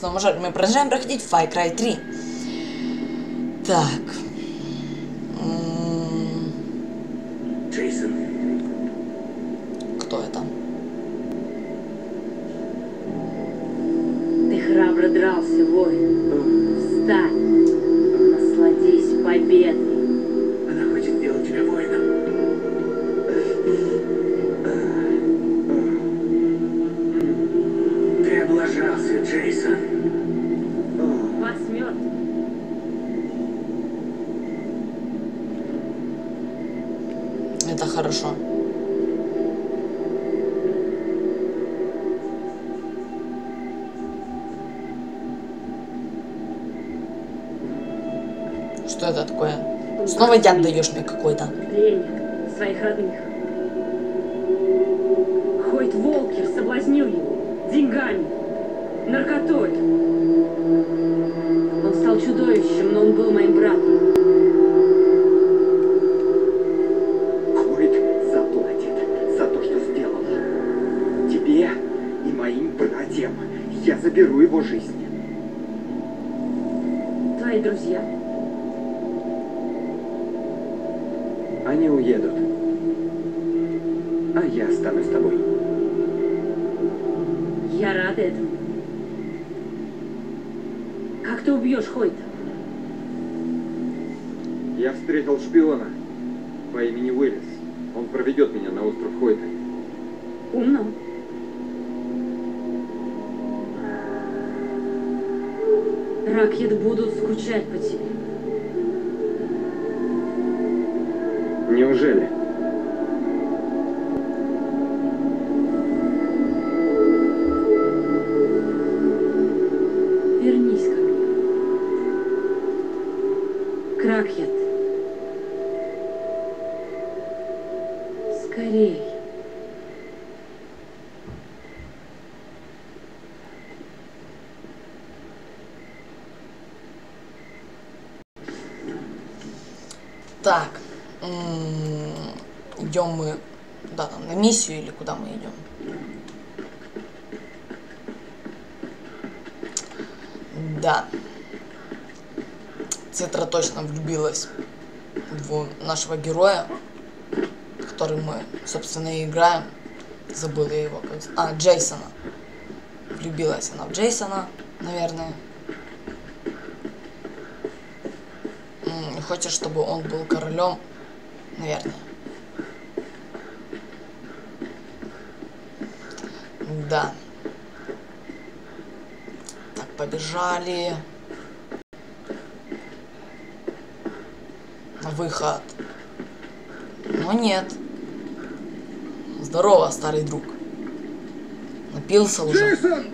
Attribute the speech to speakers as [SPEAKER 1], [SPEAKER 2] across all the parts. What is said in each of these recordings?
[SPEAKER 1] снова жаль. Мы продолжаем проходить Far Cry 3. Так. Снова яд даешь мне какой-то.
[SPEAKER 2] Своих родных. Хойт Волкер соблазнил его деньгами, наркотой. Он стал чудовищем, но он был моим братом.
[SPEAKER 3] Хойт заплатит за то, что сделал. Тебе и моим братьям я заберу его жизнь.
[SPEAKER 2] Твои друзья. Этому. Как ты убьешь Хойта?
[SPEAKER 3] Я встретил шпиона по имени Уиллис. Он проведет меня на остров Хойта.
[SPEAKER 2] Умно. Ракет будут скучать по тебе.
[SPEAKER 3] Неужели?
[SPEAKER 1] Мы. Да, там на миссию или куда мы идем? Да. Цитра точно влюбилась в нашего героя, который мы, собственно, и играем. Забыла я его. Как... А, Джейсона. Влюбилась она в Джейсона, наверное. Хочет, чтобы он был королем, наверное. Да. На выход. Но нет. Здорово, старый друг. Напился уже.
[SPEAKER 4] Джейсон!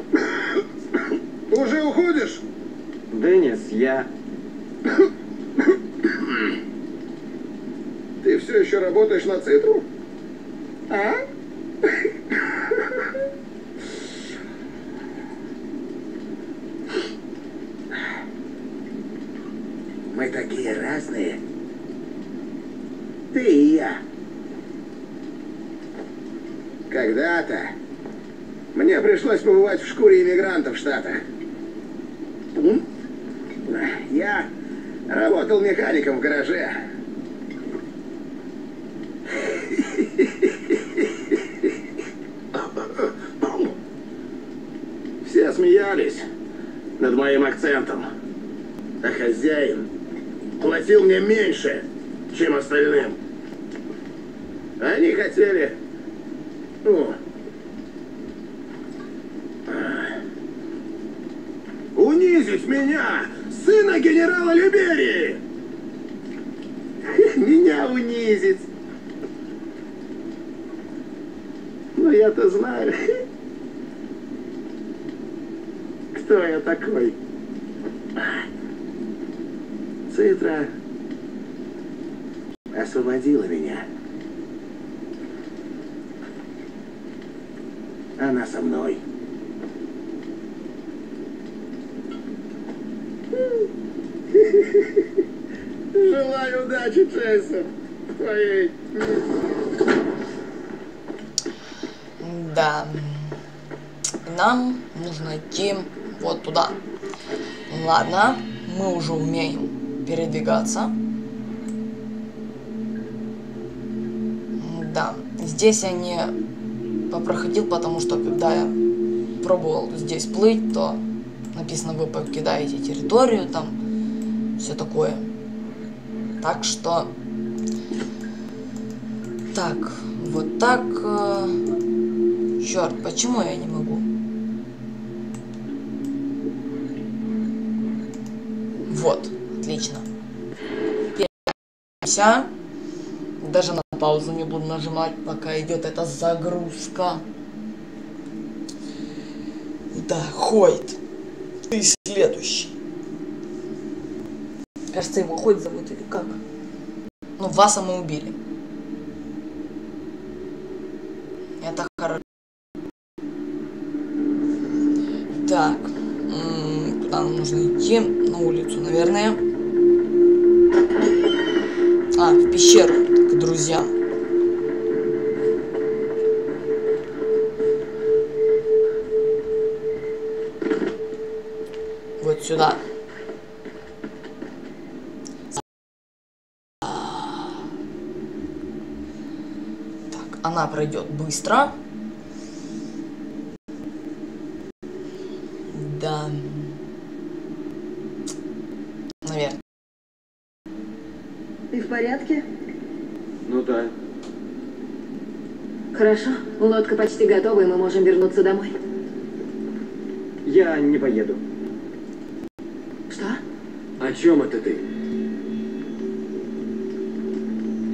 [SPEAKER 4] Уже уходишь?
[SPEAKER 3] Деннис, я...
[SPEAKER 4] Ты все еще работаешь на Цитру? А? Мы такие разные. Ты и я. Когда-то пришлось побывать в шкуре иммигрантов в Штатах. Я работал механиком в гараже. Все смеялись над моим акцентом. А хозяин платил мне меньше, чем остальным. Они хотели... Ну... а, Унизить меня, сына генерала Люберии! Меня унизить! Ну я-то знаю, кто я такой. Цитра освободила меня. Она со мной. Удачи, Джейсон, твоей
[SPEAKER 1] Да. Нам нужно идти Вот туда. Ладно, мы уже умеем передвигаться. Да, здесь я не попроходил, потому что когда я пробовал здесь плыть, то написано вы покидаете территорию, там все такое. Так что... Так, вот так... Э... Черт, почему я не могу? Вот, отлично. Перемся. Даже на паузу не буду нажимать, пока идет эта загрузка. Да, Хойт. Ты следующий. Кажется, его Хойт зовут или как? Ну, Васа мы убили. Это хорошо. Так. Куда нам нужно идти? На улицу, наверное. А, в пещеру к друзьям. Вот сюда. Так, она пройдет быстро. Да. Наверное.
[SPEAKER 5] Ты в порядке?
[SPEAKER 3] Ну да.
[SPEAKER 2] Хорошо, лодка почти готова, и мы можем вернуться домой.
[SPEAKER 3] Я не поеду.
[SPEAKER 2] Что?
[SPEAKER 6] О чем это ты?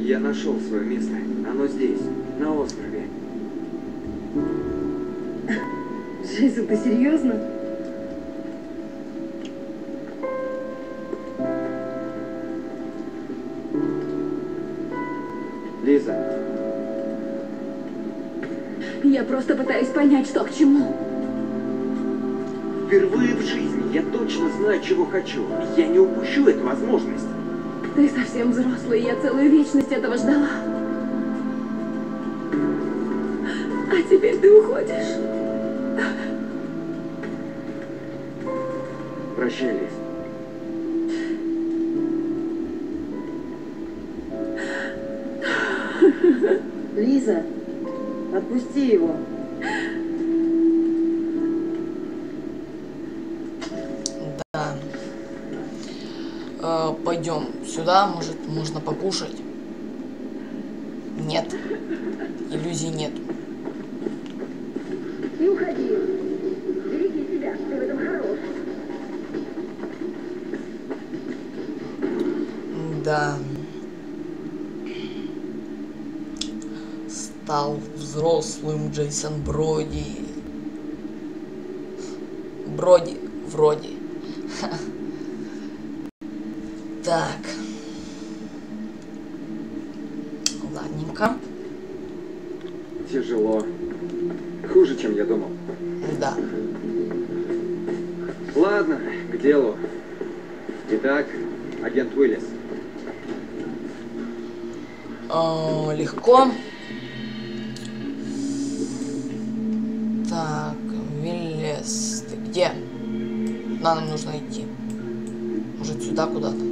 [SPEAKER 3] Я нашел свое место. Оно здесь, на острове.
[SPEAKER 5] Джейсон, ты серьезно?
[SPEAKER 3] Лиза,
[SPEAKER 2] Я просто пытаюсь понять, что к чему.
[SPEAKER 3] впервые в жизни я точно знаю, чего хочу. Я не упущу эту возможность.
[SPEAKER 2] Ты совсем взрослый, я целую вечность этого ждала. Теперь ты уходишь.
[SPEAKER 3] Прощай, Лиз.
[SPEAKER 5] Лиза, отпусти его.
[SPEAKER 1] Да. Э, пойдем сюда, может, можно покушать. Нет. Иллюзий нет.
[SPEAKER 5] Уходи. Береги себя, ты в этом хорош.
[SPEAKER 1] Да. Стал взрослым Джейсон Броди. Броди, вроде. Так. Ладненько.
[SPEAKER 3] Тяжело. Хуже, чем я думал.
[SPEAKER 1] Да.
[SPEAKER 3] Ладно, к делу. Итак, агент Уиллис.
[SPEAKER 1] Легко. Так, Виллес, ты где? Куда нам нужно идти? Может сюда куда-то?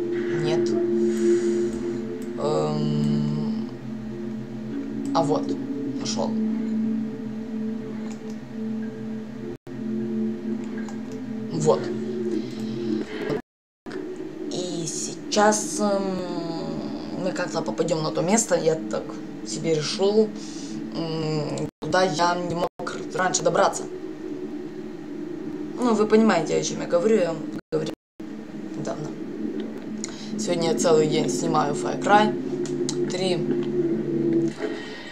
[SPEAKER 1] Вот. И сейчас эм, мы как-то попадем на то место, я так себе решил, куда я не мог раньше добраться. Ну, вы понимаете, о чем я говорю, я вам говорил недавно. Сегодня я целый день снимаю Far Cry 3.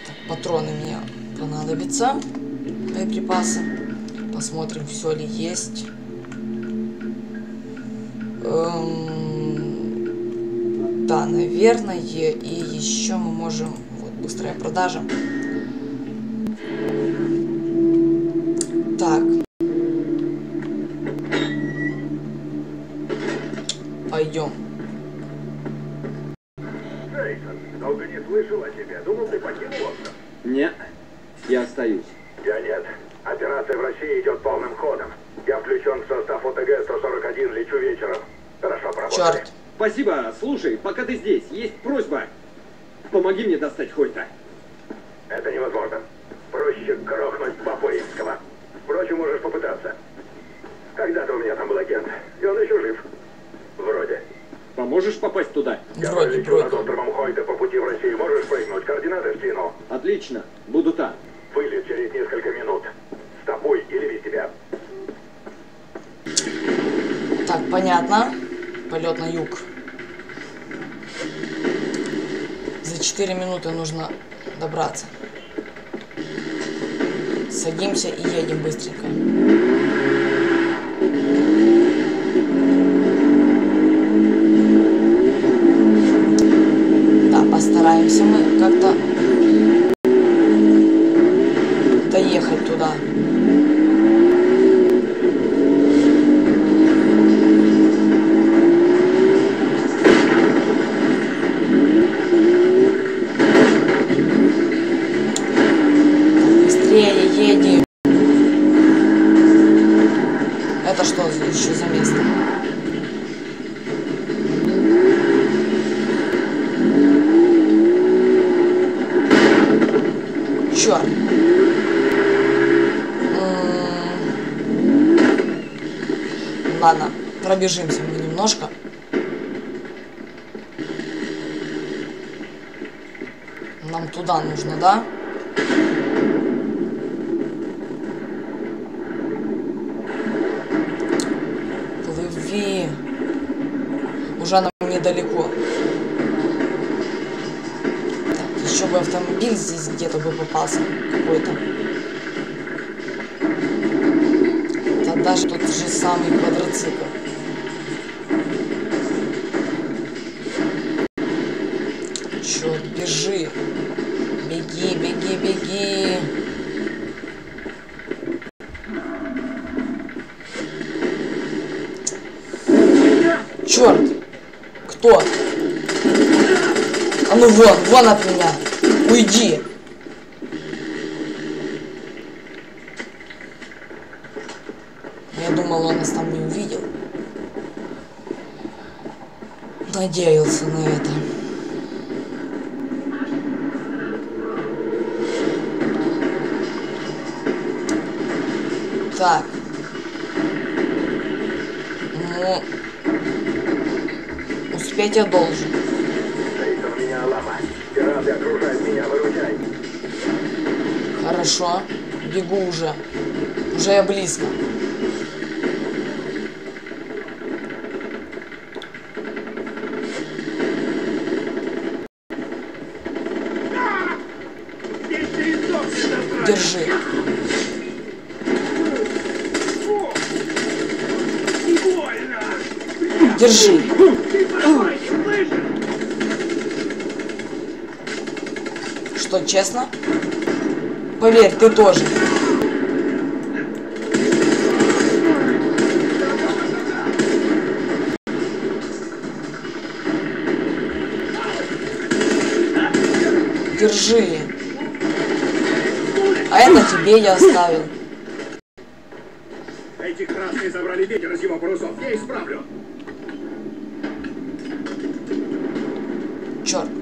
[SPEAKER 1] Так, патроны мне понадобятся, боеприпасы. Посмотрим, все ли есть. Эм, Да, наверное. И еще мы можем... Вот, быстрая продажа. Так. Пойдем.
[SPEAKER 7] Джейсон, долго не слышал о тебе. Думал, ты покинул остров.
[SPEAKER 3] Не, я остаюсь.
[SPEAKER 7] Я нет. Операция в России идет полным ходом. Я включен в состав ФОТГ-141 лечу вечером. Хорошо поработали.
[SPEAKER 1] Черт.
[SPEAKER 3] Спасибо. Слушай, пока ты здесь, есть просьба. Достать Хойта.
[SPEAKER 7] Это невозможно. Проще грохнуть папу римского. Впрочем, можешь попытаться. Когда-то у меня там был агент, и он еще жив. Вроде.
[SPEAKER 3] Поможешь попасть туда?
[SPEAKER 7] Я
[SPEAKER 1] Вроде,
[SPEAKER 7] пролечу над островом Хойта по пути в Россию. Можешь прыгнуть? Координаты скину.
[SPEAKER 3] Отлично. Буду там.
[SPEAKER 7] Вылет через несколько минут. С тобой или без тебя.
[SPEAKER 1] Так, понятно. Полет на юг. 4 минуты нужно добраться. Садимся и едем быстренько. Да, постараемся мы как-то пробежимся мы немножко. Нам туда нужно, да? Плыви. Уже нам недалеко. Так, еще бы автомобиль здесь где-то бы попался какой-то. Да даже тот же самый квадроцикл. Черт! Кто? А ну вон, вон от меня! Уйди! Я думал, он нас там не увидел. Надеялся на это. Так. Успеть я должен. Хорошо. Бегу уже. Уже я близко. Держи. Держи.
[SPEAKER 7] Ты покой, не слышишь?
[SPEAKER 1] Что, честно? Поверь, ты тоже. Держи. А это тебе я оставил.
[SPEAKER 7] Эти красные забрали ветер из его парусов. Я исправлю.
[SPEAKER 1] Черт.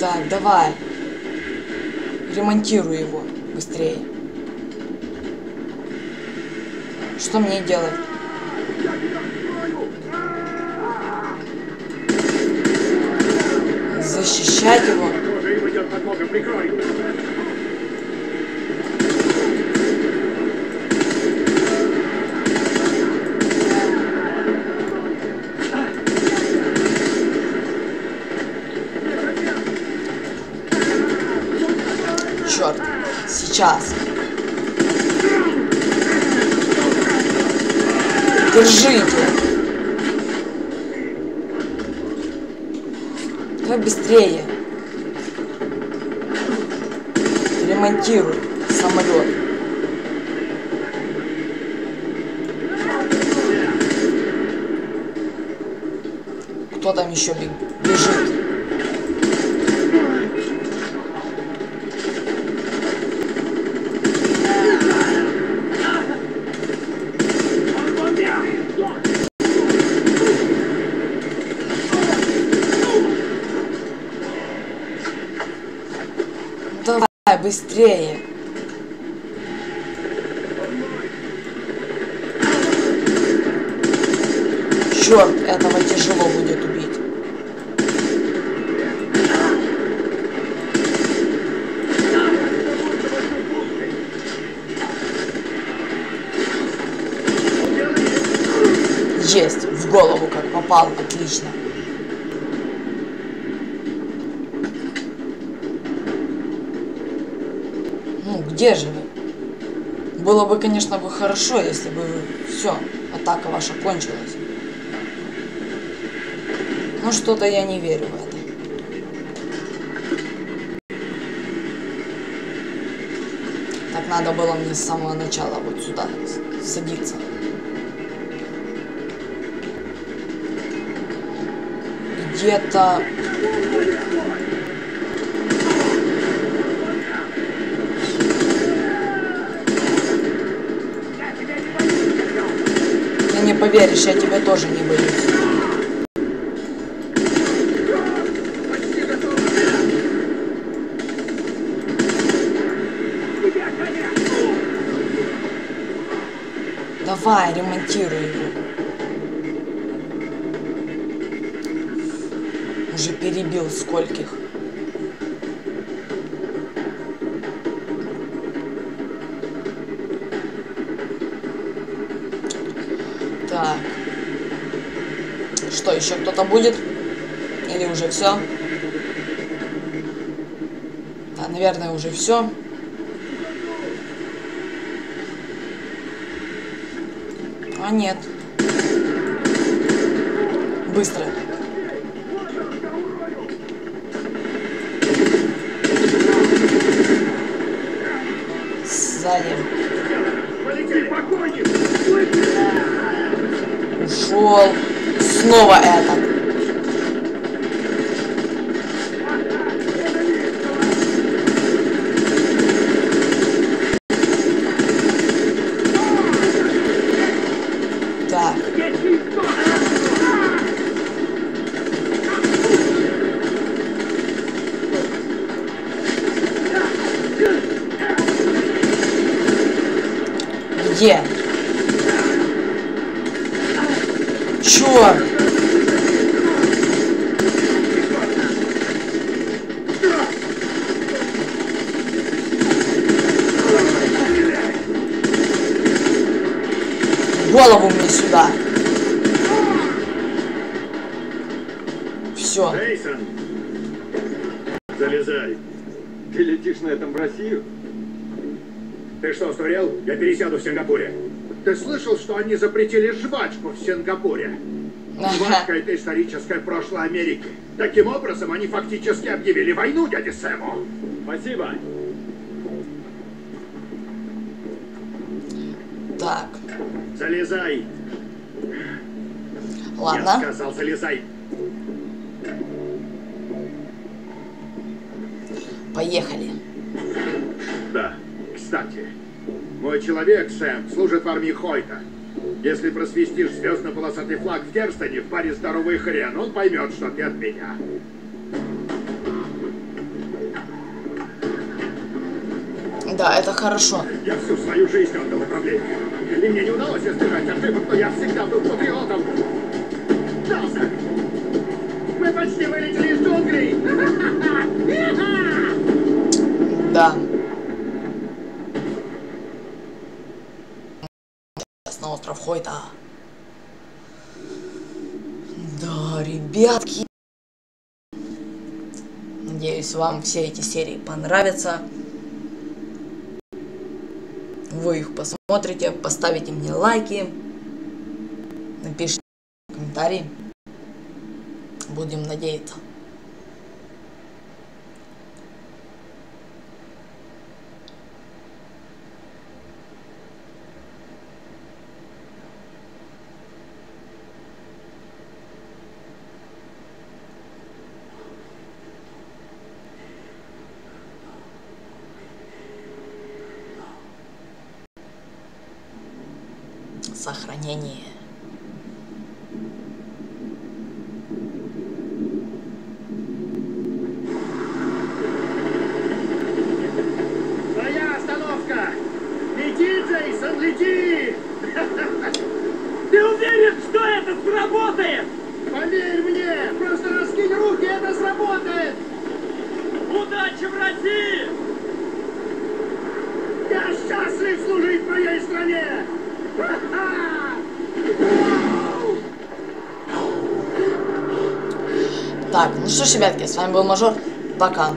[SPEAKER 1] Так, давай. Ремонтируй его быстрее. Что мне делать? Защищать его? Сейчас. Держите. Давай быстрее. Ремонтируй самолет. Кто там еще бег- быстрее. Черт, этого тяжело будет убить. Есть, в голову как попал, отлично. Ну, где? Было бы, конечно, бы хорошо, если бы все, атака ваша кончилась. Но что-то я не верю в это. Так надо было мне с самого начала вот сюда садиться. Где-то... поверишь, я тебя тоже не боюсь. Давай, ремонтируй его. Уже перебил скольких. Еще кто-то будет? Или уже все? Да, наверное, уже все. А нет. Быстро. Сзади. Ушел. Снова это. Так. Где? Голову мне сюда. Все.
[SPEAKER 7] Джейсон! Залезай.
[SPEAKER 3] Ты летишь на этом в Россию?
[SPEAKER 7] Ты что, сдурел? Я пересяду в Сингапуре. Ты слышал, что они запретили жвачку в Сингапуре? Жвачка — это историческое прошлое Америки. Таким образом, они фактически объявили войну дяде Сэму.
[SPEAKER 3] Спасибо.
[SPEAKER 1] Так,
[SPEAKER 7] Залезай. Я
[SPEAKER 1] ладно.
[SPEAKER 7] сказал, залезай.
[SPEAKER 1] Поехали.
[SPEAKER 7] Да, кстати, мой человек, Сэм, служит в армии Хойта. Если просвистишь звездно-полосатый флаг в Керстоне в паре здоровый хрен, он поймет, что ты от меня.
[SPEAKER 1] Да, это хорошо.
[SPEAKER 7] Я всю свою жизнь отдал управлению. И мне не удалось избежать ошибок, но я всегда был патриотом. Мы почти вылетели из джунглей!
[SPEAKER 1] Да. Сейчас на остров Хойта. Да, ребятки. Надеюсь, вам все эти серии понравятся. Вы их посмотрите, поставите мне лайки, напишите комментарии. Будем надеяться. сохранении. Твоя остановка!
[SPEAKER 8] Лети, Джейсон, лети!
[SPEAKER 3] Ты уверен, что это сработает?
[SPEAKER 8] Поверь мне, просто раскинь руки, это сработает!
[SPEAKER 3] Удачи в России!
[SPEAKER 8] Я счастлив служить моей стране!
[SPEAKER 1] Что ж, ребятки, с вами был Мажор. Пока.